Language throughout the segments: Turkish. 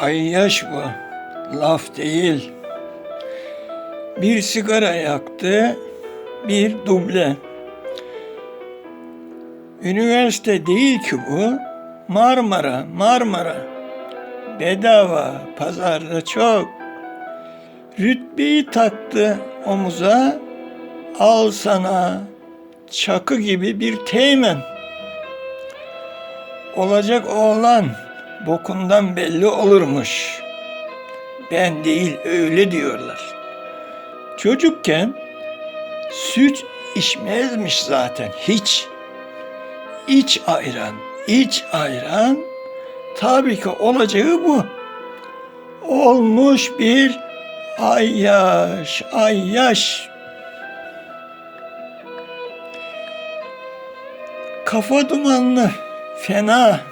Ayyaş bu. Laf değil. Bir sigara yaktı, bir duble. Üniversite değil ki bu. Marmara, Marmara. Bedava, pazarda çok. Rütbeyi taktı omuza, al sana çakı gibi bir teğmen. Olacak oğlan bokundan belli olurmuş. Ben değil öyle diyorlar. Çocukken süt içmezmiş zaten hiç. İç ayran, iç ayran tabii ki olacağı bu. Olmuş bir ayyaş, ayyaş. Kafa dumanlı, fena.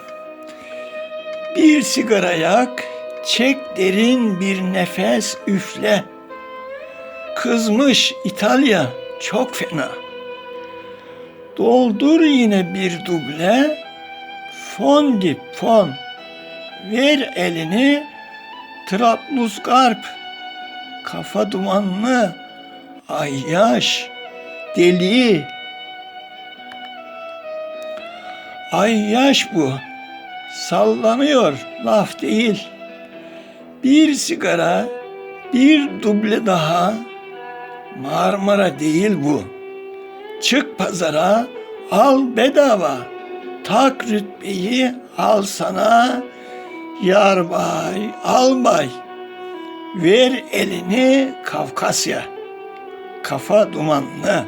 Bir sigara yak, çek derin bir nefes üfle. Kızmış İtalya çok fena. Doldur yine bir duble, fon dip fon. Ver elini, Trablusgarp, kafa dumanlı, ayyaş, deli. Ayyaş bu, sallanıyor, laf değil. Bir sigara, bir duble daha, Marmara değil bu. Çık pazara, al bedava. Tak rütbeyi, al sana. Yarbay, albay. Ver elini Kafkasya. Kafa dumanlı,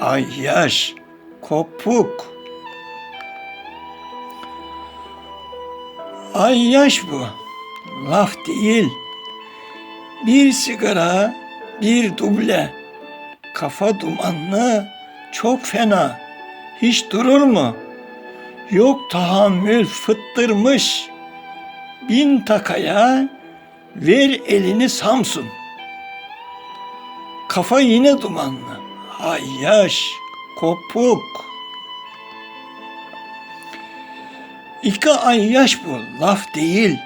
ayyaş, kopuk. Ayyaş bu, laf değil. Bir sigara, bir duble. Kafa dumanlı, çok fena. Hiç durur mu? Yok tahammül fıttırmış. Bin takaya ver elini Samsun. Kafa yine dumanlı. Ayyaş, kopuk. İki ayyaş bu, laf değil.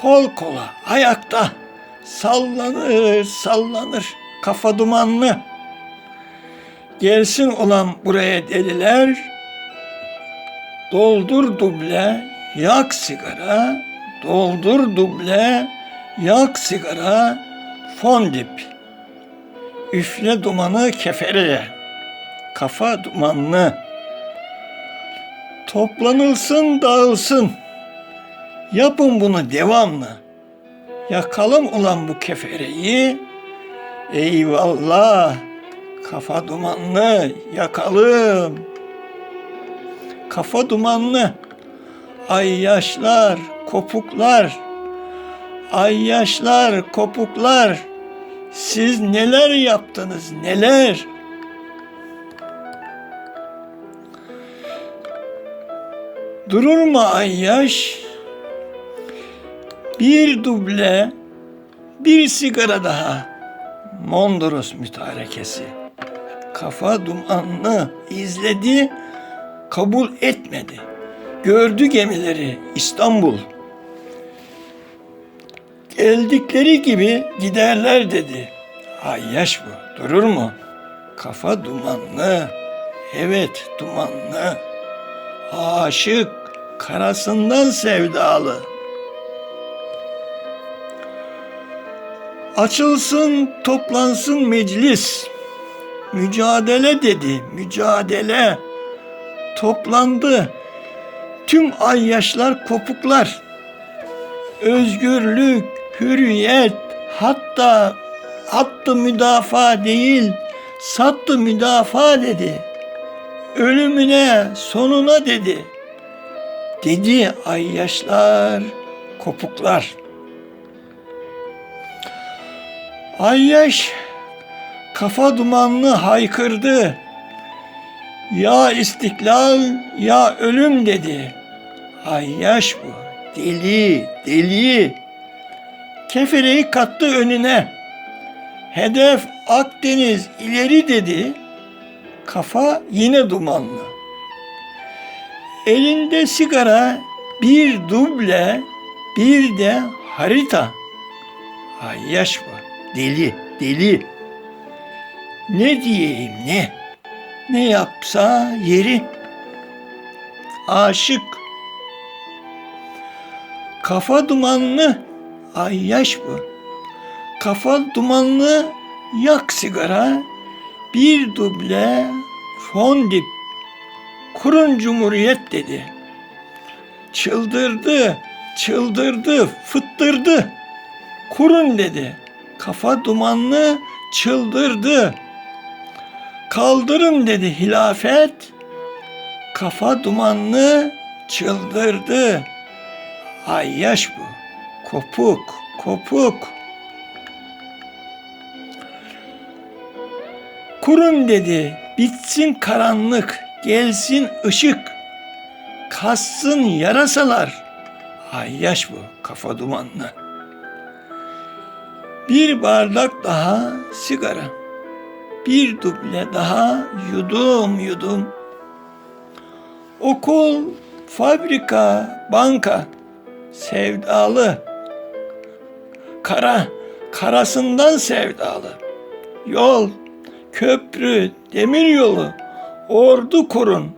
Kol kola, ayakta. Sallanır, sallanır. Kafa dumanlı. Gelsin olan buraya deliler. Doldur duble, yak sigara. Doldur duble, yak sigara. Fondip. Üfle dumanı kefereye. Kafa dumanlı. Toplanılsın, dağılsın. Yapın bunu devamlı. Yakalım ulan bu kefereyi. Eyvallah. Kafa dumanlı yakalım. Kafa dumanlı. Ay yaşlar, kopuklar. Ay yaşlar, kopuklar. Siz neler yaptınız, neler? Durur mu ay yaş? Bir duble, bir sigara daha. Mondros mütarekesi. Kafa dumanlı izledi, kabul etmedi. Gördü gemileri İstanbul. Geldikleri gibi giderler dedi. Ayyaş bu, durur mu? Kafa dumanlı, evet dumanlı. Aşık, karasından sevdalı. Açılsın, toplansın meclis. Mücadele dedi, mücadele. Toplandı. Tüm ayyaşlar, kopuklar. Özgürlük, hürriyet, hatta hattı müdafaa değil, sattı müdafaa dedi. Ölümüne, sonuna dedi. Dedi ayyaşlar, kopuklar.'' Ayyaş kafa dumanlı haykırdı. Ya istiklal ya ölüm dedi. Ayyaş bu. Deli, deli. Kefereyi kattı önüne. Hedef Akdeniz ileri dedi. Kafa yine dumanlı. Elinde sigara bir duble Bir de harita. Ay yaş bu. Deli, deli. Ne diyeyim ne? Ne yapsa yeri. Aşık. Kafa dumanlı. Ay yaş bu. Kafa dumanlı yak sigara. Bir duble fondip. Kurun cumhuriyet dedi. Çıldırdı, çıldırdı, fıttırdı. Kurun dedi. Kafa dumanlı çıldırdı. Kaldırın dedi hilafet. Kafa dumanlı çıldırdı. Ay yaş bu. Kopuk, kopuk. Kurun dedi. Bitsin karanlık, gelsin ışık. Kassın yarasalar. Ay yaş bu. Kafa dumanlı. Bir bardak daha sigara. Bir duble daha yudum yudum. Okul, fabrika, banka, sevdalı. Kara, karasından sevdalı. Yol, köprü, demir yolu, ordu kurun,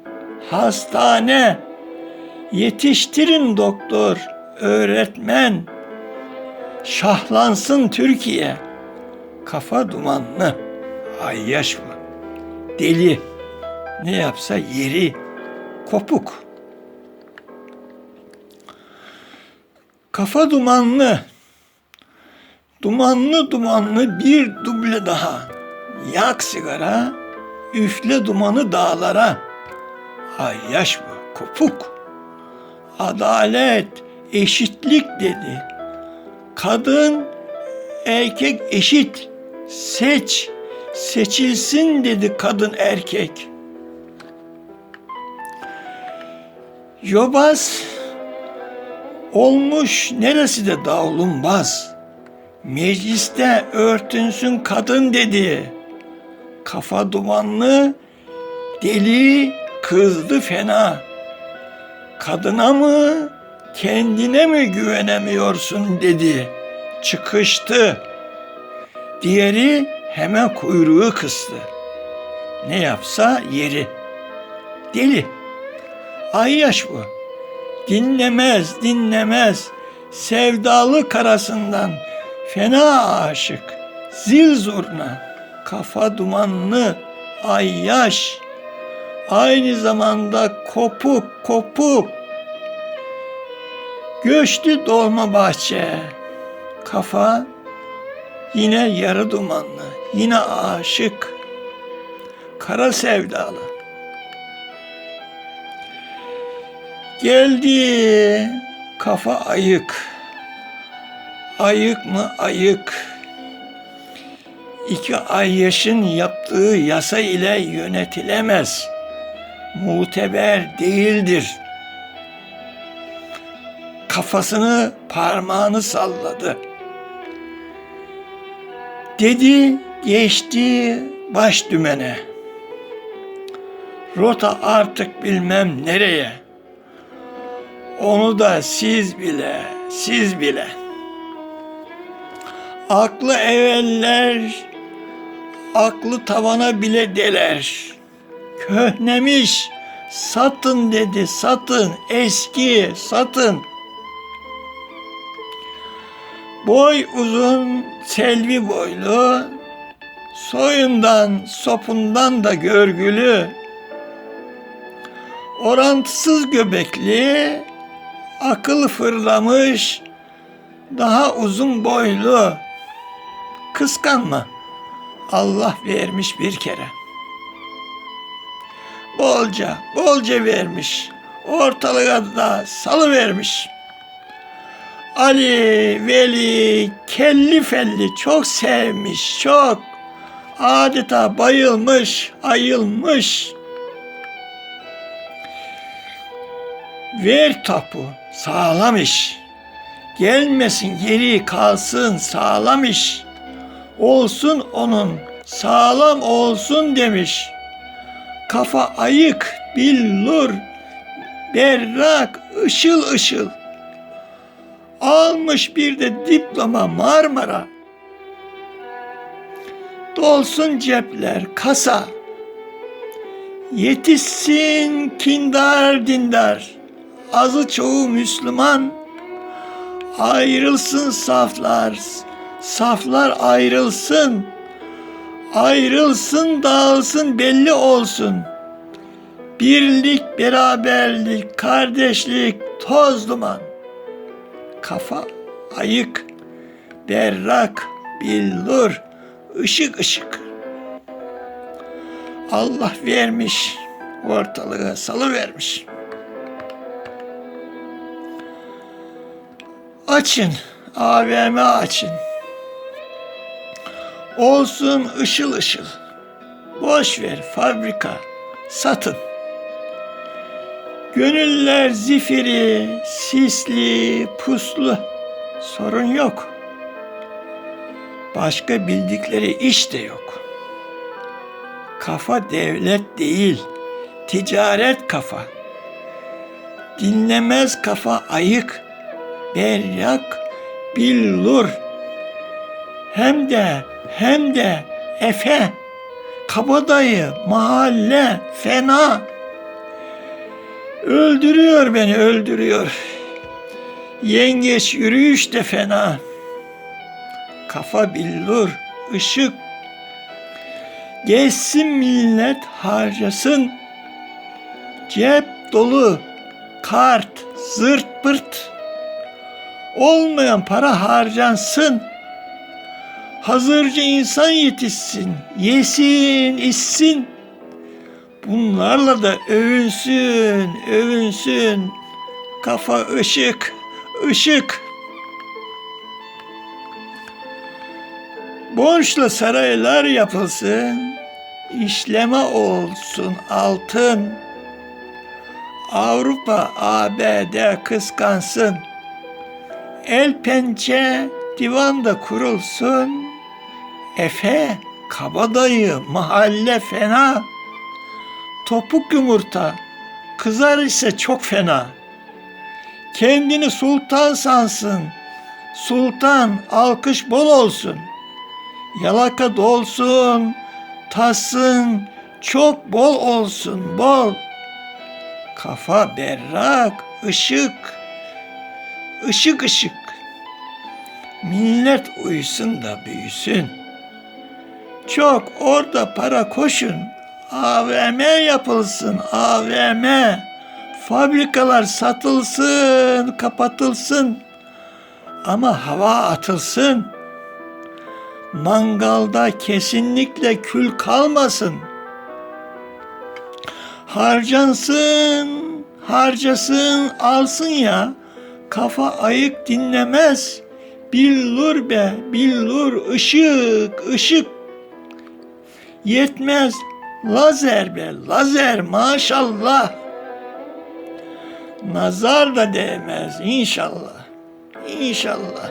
hastane. Yetiştirin doktor, öğretmen. Şahlansın Türkiye. Kafa dumanlı. Ay yaş bu. Deli. Ne yapsa yeri kopuk. Kafa dumanlı. Dumanlı dumanlı bir duble daha. Yak sigara, üfle dumanı dağlara. Ay yaş bu, kopuk. Adalet, eşitlik dedi. Kadın, erkek eşit. Seç, seçilsin dedi kadın erkek. Yobaz olmuş neresi de davlumbaz. Mecliste örtünsün kadın dedi. Kafa dumanlı, deli, kızdı fena. Kadına mı, kendine mi güvenemiyorsun dedi. Çıkıştı. Diğeri hemen kuyruğu kıstı. Ne yapsa yeri. Deli. Ay yaş bu. Dinlemez, dinlemez. Sevdalı karasından fena aşık. Zil zurna, kafa dumanlı, ay yaş. Aynı zamanda kopuk, kopuk. Göçtü dolma bahçe. Kafa yine yarı dumanlı, yine aşık. Kara sevdalı. Geldi kafa ayık. Ayık mı ayık. İki ay yaşın yaptığı yasa ile yönetilemez. Muteber değildir. Kafasını parmağını salladı. Dedi geçti baş dümene. Rota artık bilmem nereye. Onu da siz bile, siz bile. Aklı eveller, aklı tavana bile deler. Köhnemiş, satın dedi, satın, eski, satın. Boy uzun, selvi boylu, soyundan, sopundan da görgülü, orantısız göbekli, akıl fırlamış, daha uzun boylu. Kıskanma. Allah vermiş bir kere. Bolca, bolca vermiş. Ortalığa da salı vermiş. Ali, Veli, kelli felli çok sevmiş, çok. Adeta bayılmış, ayılmış. Ver tapu, sağlam iş. Gelmesin geri kalsın sağlam iş. Olsun onun, sağlam olsun demiş. Kafa ayık, billur, berrak, ışıl ışıl. Almış bir de diploma Marmara. Dolsun cepler kasa. Yetişsin kindar dindar. Azı çoğu Müslüman. Ayrılsın saflar. Saflar ayrılsın. Ayrılsın dağılsın belli olsun. Birlik, beraberlik, kardeşlik, toz duman. Kafa ayık, berrak, billur, ışık ışık. Allah vermiş, ortalığı salı vermiş. Açın, AVM açın. Olsun ışıl ışıl. Boş ver fabrika, satın. Gönüller zifiri, sisli, puslu. Sorun yok. Başka bildikleri iş de yok. Kafa devlet değil, ticaret kafa. Dinlemez kafa ayık, beryak, billur. Hem de, hem de efe, kabadayı, mahalle, fena. Öldürüyor beni, öldürüyor. Yengeç yürüyüş de fena. Kafa billur, ışık. Geçsin millet harcasın. Cep dolu, kart, zırt pırt. Olmayan para harcansın. Hazırca insan yetişsin, yesin, içsin. Bunlarla da övünsün, övünsün. Kafa ışık, ışık. Borçla saraylar yapılsın, işleme olsun altın. Avrupa, ABD kıskansın. El pençe divanda kurulsun. Efe, kabadayı, mahalle fena. Topuk yumurta, kızar ise çok fena. Kendini sultan sansın. Sultan alkış bol olsun. Yalaka dolsun, tassın, çok bol olsun, bol. Kafa berrak, ışık, ışık ışık. Millet uyusun da büyüsün. Çok orada para koşun. AVM yapılsın, AVM. Fabrikalar satılsın, kapatılsın. Ama hava atılsın. Mangalda kesinlikle kül kalmasın. Harcansın, harcasın, alsın ya. Kafa ayık dinlemez. Billur be, billur, ışık, ışık. Yetmez, lazer be, lazer maşallah. Nazar da değmez inşallah. İnşallah.